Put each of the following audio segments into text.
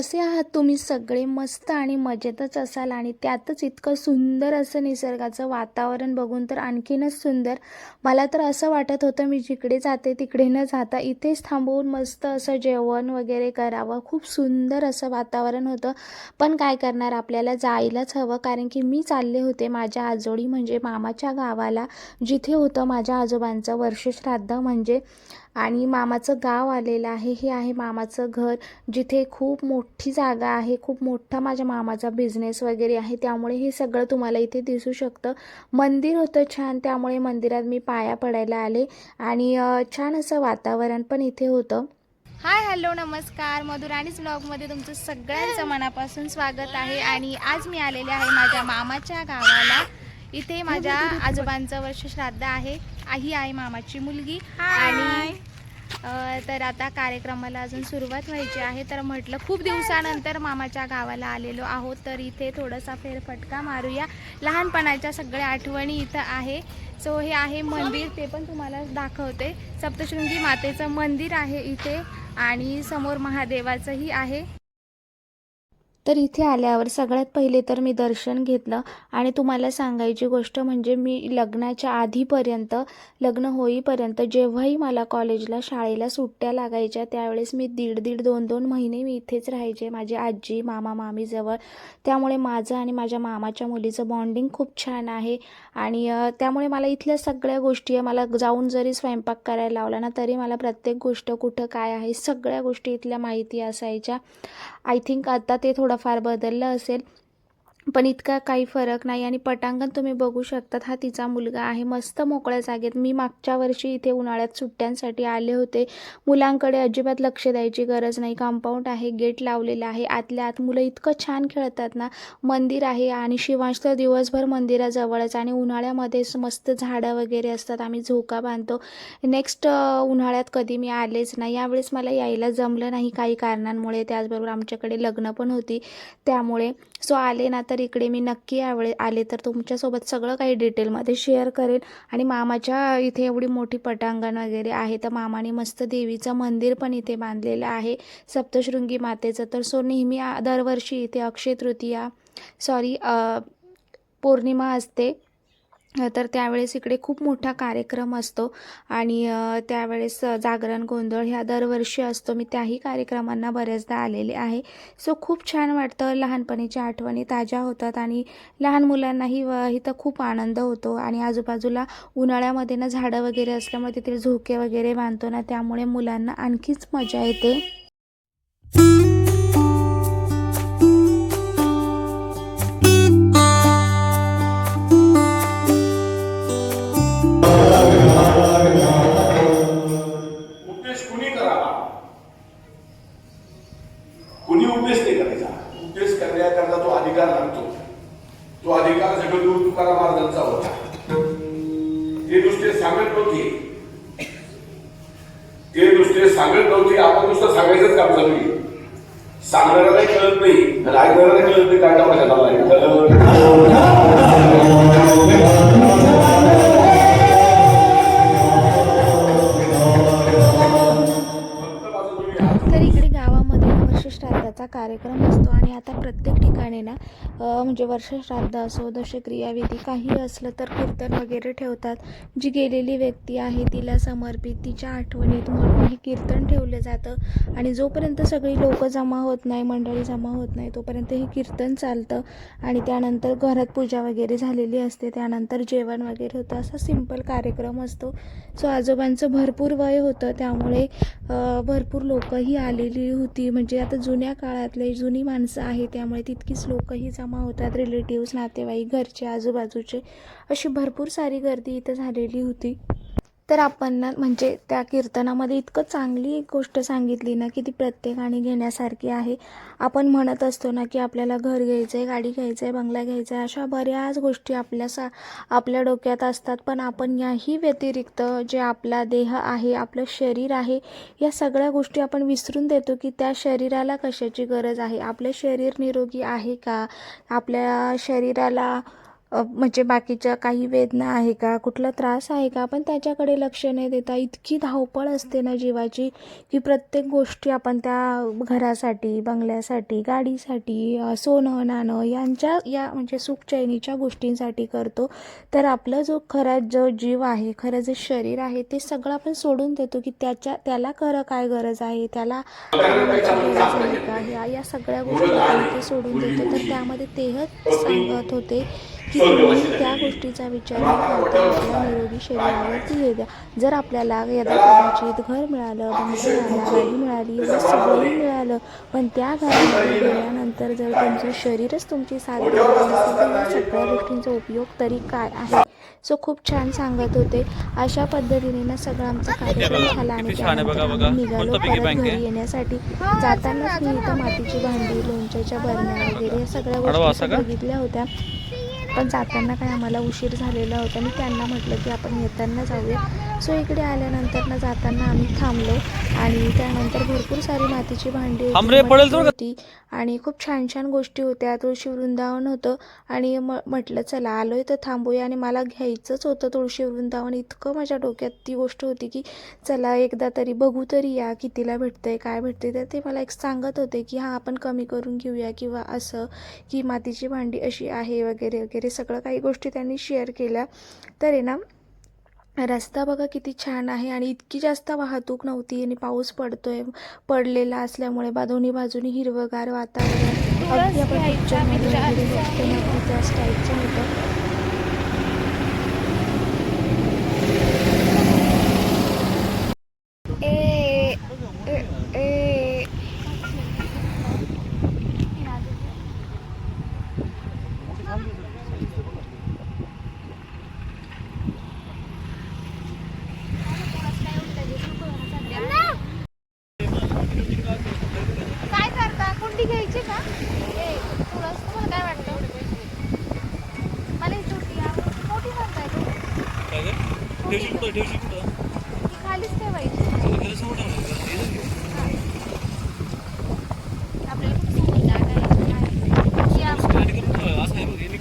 कसे आहात तुम्ही? सगळे मस्त आणि मजेतच असाल आणि त्यातच इतकं सुंदर असं निसर्गाचं वातावरण बघून तर आणखीनच सुंदर. मला तर असं वाटत होतं मी जिकडे जाते तिकडे न जाता इथेच थांबवून मस्त असं जेवण वगैरे करावं. खूप सुंदर असं वातावरण होतं. पण काय करणार? आपल्याला जायलाच हवं. कारण की मी चालले होते माझ्या आजोळी म्हणजे मामाच्या गावाला. जिथे होतं माझ्या आजोबांचं वर्षश्राद्ध म्हणजे. आणि मामाचं गाव आलेलं आहे. हे आहे मामाचं घर जिथे खूप मोठं जागा आहे खूप मोठा माझ्या मामाचा बिझनेस वगैरे आहे त्यामुळे हे सगळं तुम्हाला इथे दिसू शकतं. मंदिर होतं छान त्यामुळे मंदिरात मी पाया पडायला आले आणि छान असं वातावरण पण इथे होतं. हाय हॅलो नमस्कार. मधुराणीच ब्लॉगमध्ये तुमचं सगळ्यांचं मनापासून स्वागत आहे आणि आज मी आलेले आहे माझ्या मामाच्या गावाला. इथे माझ्या आजोबांचं वर्ष श्राद्ध आहे. ही आहे मामाची मुलगी. आणि तर आता कार्यक्रमाला अजून सुरुवात व्हायची आहे. तर म्हटलं खूप दिवसानंतर मामाच्या गावाला आलेलो आहोत. तर इथे थोडासा फेरफटका मारूया. लहानपणाच्या सगळ्या आठवणी इथं आहे. सो हे आहे मंदिर. ते पण तुम्हाला दाखवते. सप्तशृंगी मातेचं मंदिर आहे इथे. आणि समोर महादेवाचंही आहे. तर इथे आल्यावर सगळ्यात पहिले तर मी दर्शन घेतलं आणि तुम्हाला सांगायची गोष्ट म्हणजे मी लग्नाच्या आधीपर्यंत लग्न होईपर्यंत जेव्हाही मला कॉलेजला शाळेला सुट्ट्या लागायच्या त्यावेळेस मी दीड दीड दोन दोन महिने मी इथेच राहायचे माझी आजी मामा मामीजवळ त्यामुळे माझं आणि माझ्या मामाच्या मुलीचं बॉन्डिंग खूप छान आहे आणि त्यामुळे मला इथल्या सगळ्या गोष्टी आहे मला जाऊन जरी स्वयंपाक करायला लावला ना तरी मला प्रत्येक गोष्ट कुठं काय आहे सगळ्या गोष्टी इथल्या माहिती असायच्या. आय थिंक आता ते फार बदललं असेल. पण इतका काही फरक नाही आणि पटांगण तुम्ही बघू शकतात हा तिचा मुलगा आहे. मस्त मोकळ्या जागेत. मी मागच्या वर्षी इथे उन्हाळ्यात सुट्ट्यांसाठी आले होते. मुलांकडे अजिबात लक्ष द्यायची गरज नाही. कंपाऊंड आहे गेट लावलेलं आहे. आतल्या आत मुलं इतकं छान खेळतात ना. मंदिर आहे आणि शिवांश तर दिवसभर मंदिराजवळच आणि उन्हाळ्यामध्ये मस्त झाडं वगैरे असतात. आम्ही झोका बांधतो. नेक्स्ट उन्हाळ्यात कधी मी आलेच नाही. यावेळेस मला यायला जमलं नाही काही कारणांमुळे. त्याचबरोबर आमच्याकडे लग्न पण होती. त्यामुळे. सो आले ना तर इकडे मी नक्की यावेळी आले तर तुमच्यासोबत सगळं काही डिटेलमध्ये शेअर करेन. आणि मामाच्या इथे एवढी मोठी पटांगण वगैरे आहे तर मामाने मस्त देवीचं मंदिर पण इथे बांधलेलं आहे. सप्तशृंगी मातेचं. तर सो नेहमी दरवर्षी इथे अक्षय तृतीया सॉरी पौर्णिमा असते. तर त्यावेळेस इकडे खूप मोठा कार्यक्रम असतो. आणि त्यावेळेस जागरण गोंधळ ह्या दरवर्षी असतो. मी त्याही कार्यक्रमांना बऱ्याचदा आलेले आहे. सो खूप छान वाटतं. लहानपणीच्या आठवणी ताज्या होतात आणि लहान मुलांनाही व इथं खूप आनंद होतो. आणि आजूबाजूला उन्हाळ्यामध्ये ना झाडं वगैरे असल्यामुळे तिथे झोके वगैरे बांधतो ना त्यामुळे मुलांना आणखीच मजा येते. ते नुसते सांगत नव्हते आपण नुसतं सांगायचंच काम चालू आहे. सांगणाऱ्याला कळत नाही आणि ऐकणाऱ्याला कळत नाही काय काम तर इकडे गावामध्ये वर्षश्राद्धाचा कार्यक्रम असतो आणि आता प्रत्येक ठिकाणी ना म्हणजे वर्षश्राद्ध असो दशक्रियाविधी काही असलं तर कीर्तन वगैरे ठेवतात. जी गेलेली व्यक्ती आहे तिला समर्पित तिच्या आठवणीत म्हणून हे कीर्तन ठेवलं जातं. आणि जोपर्यंत सगळी लोकं जमा होत नाही मंडळी जमा होत नाही तोपर्यंत हे कीर्तन चालतं. आणि त्यानंतर घरात पूजा वगैरे झालेली असते त्यानंतर जेवण वगैरे होतं. असा सिंपल कार्यक्रम असतो. सो आजोबांचं भरपूर वय होतं त्यामुळे भरपूर लोकंही आलेली होती. म्हणजे आता जुन्या काळातले जुनी माणसं आहे त्यामुळे तितकीच लोकंही जमा होतात रिलेटिव्स नातेवाईक घरचे आजूबाजूचे. अशी भरपूर सारी गर्दी इथं झालेली होती. तर आपण ना म्हणजे त्या कीर्तनामध्ये इतकं चांगली गोष्ट सांगितली ना की ती प्रत्येकाने घेण्यासारखी आहे. आपण म्हणत असतो ना की आपल्याला घर घ्यायचं आहे गाडी घ्यायचं आहे बंगला घ्यायचा आहे अशा बऱ्याच गोष्टी आपल्या सा आपल्या डोक्यात असतात. पण आपण याही व्यतिरिक्त जे आपला देह आहे आपलं शरीर आहे या सगळ्या गोष्टी आपण विसरून देतो की त्या शरीराला कशाची गरज आहे? आपलं शरीर निरोगी आहे का? आपल्या शरीराला म्हणजे बाकीच्या काही वेदना आहे का? कुठला त्रास आहे का? पण त्याच्याकडे लक्ष नाही देता. इतकी धावपळ असते ना जीवाची की प्रत्येक गोष्टी आपण त्या घरासाठी बंगल्यासाठी गाडीसाठी सोनं नाणं यांच्या या म्हणजे सुखचैनीच्या गोष्टींसाठी करतो. तर आपलं जो खरा जो जीव आहे खरं जे शरीर आहे ते सगळं आपण सोडून देतो की त्याच्या त्याला खरं काय गरज आहे? त्याला गरज आहे का ह्या या सगळ्या गोष्टी आपण ते सोडून देतो. तर त्यामध्ये तेहच सांगत होते. की तुम्ही त्या गोष्टीचा विचार करता आपल्या निरोगी शरीरावरती हे द्या. जर आपल्याला यदा कदाचित घर मिळालं बंगला मिळाला गाडी मिळाली जर सगळंही मिळालं पण त्या घरामध्ये गेल्यानंतर जर तुमचं शरीरच तुमची साथ देत नसेल तर या सगळ्या गोष्टींचा उपयोग तरी काय आहे? सो खूप छान सांगत होते. अशा पद्धतीने ना सगळा आमचा कार्यक्रम झाला आणि किती छान आहे त्यानंतर बघा, आम्ही बघा. निघालो परत? घरी येण्यासाठी. जातानाच मी इथं मातीची भांडी लोणच्याच्या बरण्या वगैरे या सगळ्या गोष्टी? बघितल्या होत्या. पण जाताना काय आम्हाला उशीर झालेला होता. मी त्यांना म्हटलं की आपण येताना जाऊया. सो इकडे आल्यानंतर ना जाताना आम्ही थांबलो आणि त्यानंतर भरपूर सारी मातीची भांडी होती, आणि खूप छान छान गोष्टी होत्या. तुळशी वृंदावन होतं आणि म म्हटलं चला आलोय तर थांबूया. आणि मला घ्यायचंच होतं तुळशी वृंदावन इतकं माझ्या डोक्यात ती गोष्ट होती की चला एकदा तरी बघू तरी या कितीला भेटतंय काय भेटतंय. तर ते मला एक सांगत होते की हां आपण कमी करून घेऊया किंवा असं की मातीची भांडी अशी आहे वगैरे वगैरे सगळं काही गोष्टी त्यांनी शेअर केल्या. तर आहे ना रस्ता बघा किती छान आहे आणि इतकी जास्त वाहतूक नव्हती आणि पाऊस पडतोय पडलेला असल्यामुळे बा दोन्ही बाजूनी हिरवगार वातावरण. अगदी आपण पिक्चरमध्ये त्या होतं ए ए ए काय करता कुंडी घ्यायची का ए तुला तुम्हाला काय वाटतं मला ही छोटी आवडते. मोठी म्हणताय तुम्ही ती खालीच ठेवायची आपल्याला कुठे सोबत जागा आहे? या.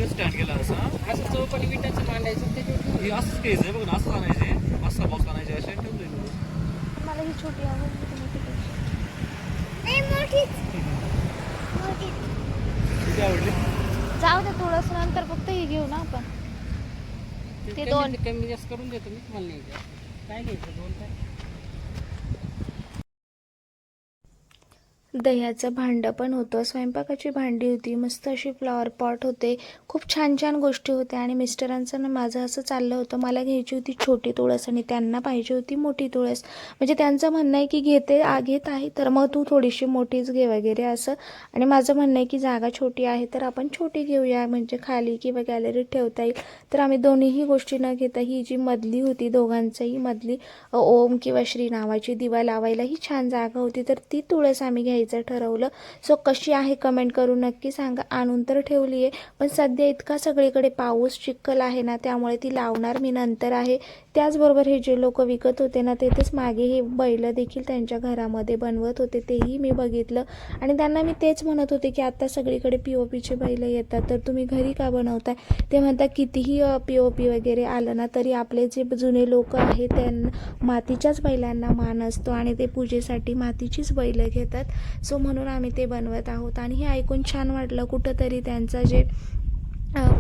स्टँड केला असा असं चौपटी विटाचं मांडायचं त्याच्यावर असंच आहे बघ ना असं आणायचे असा बॉक्स आणायचे असे ठेवले मला ही छोटी आवडली ती मोठी मोठीच. किती आवडली जाऊ दे थोडस नंतर फक्त ही घेऊ ना आपण ते दोन. कमी जास्त करून देतो मी तुम्हाला नाही. काय घ्यायचं? दोन काय? दह्याचं भांडं पण होतं. स्वयंपाकाची भांडी होती. मस्त अशी फ्लॉवर पॉट होते. खूप छान छान गोष्टी होत्या. आणि मिस्टरांचं ना माझं असं चाललं होतं. मला घ्यायची होती छोटी तुळस आणि त्यांना पाहिजे होती मोठी तुळस. म्हणजे त्यांचं म्हणणं आहे की घेते आ घेत आहे तर मग तू थोडीशी मोठीच घे वगैरे असं. आणि माझं म्हणणं आहे की जागा छोटी आहे तर आपण छोटी घेऊया. म्हणजे खाली किंवा गॅलरीत ठेवता येईल. तर आम्ही दोन्हीही गोष्टी न घेता ही जी मधली होती दोघांचंही मधली ओम किंवा श्री नावाची दिवा लावायला ही छान जागा होती. तर ती तुळस आम्ही घ्यायची. ठरवलं. सो कशी आहे कमेंट करून नक्की सांगा. आणून तर ठेवली आहे पण सध्या इतका सगळीकडे पाऊस चिखल आहे ना त्यामुळे ती लावणार मी नंतर आहे. त्याचबरोबर हे जे लोक विकत होते ना तेथेच मागे हे बैल देखील त्यांच्या घरामध्ये बनवत होते तेही मी बघितलं. आणि त्यांना मी तेच म्हणत होते की आता सगळीकडे पी ओ पीचे बैल येतात तर तुम्ही घरी का बनवताय? ते म्हणतात कितीही पी ओ पी वगैरे आलं ना तरी आपले जे जुने लोक आहेत त्यांना मातीच्याच बैलांना मान असतो आणि ते पूजेसाठी मातीचीच बैलं घेतात. सो म्हणून आम्ही ते बनवत आहोत. आणि हे ऐकून छान वाटलं कुठंतरी त्यांचं जे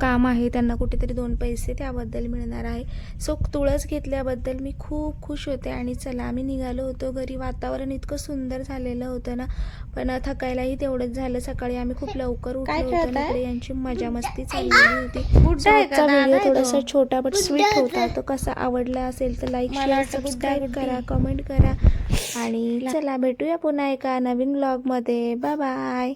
काम आहे त्यांना कुठेतरी दोन पैसे त्याबद्दल मिळणार आहे. सो तुळस घेतल्याबद्दल मी खूप खुश होते आणि चला आम्ही निघालो होतो घरी. वातावरण इतकं सुंदर झालेलं होतं ना. पण थकायलाही तेवढंच झालं. सकाळी आम्ही खूप लवकर उठलो होतो यांची मजा मस्ती चाललेली होती. आजचा व्हिडिओ थोडासा छोटा बट स्वीट होता. तो. कसा आवडला असेल तर लाईक शेअर सबस्क्राईब करा कमेंट करा. आणि चला भेटूया पुन्हा एका नवीन ब्लॉगमध्ये बाय बाय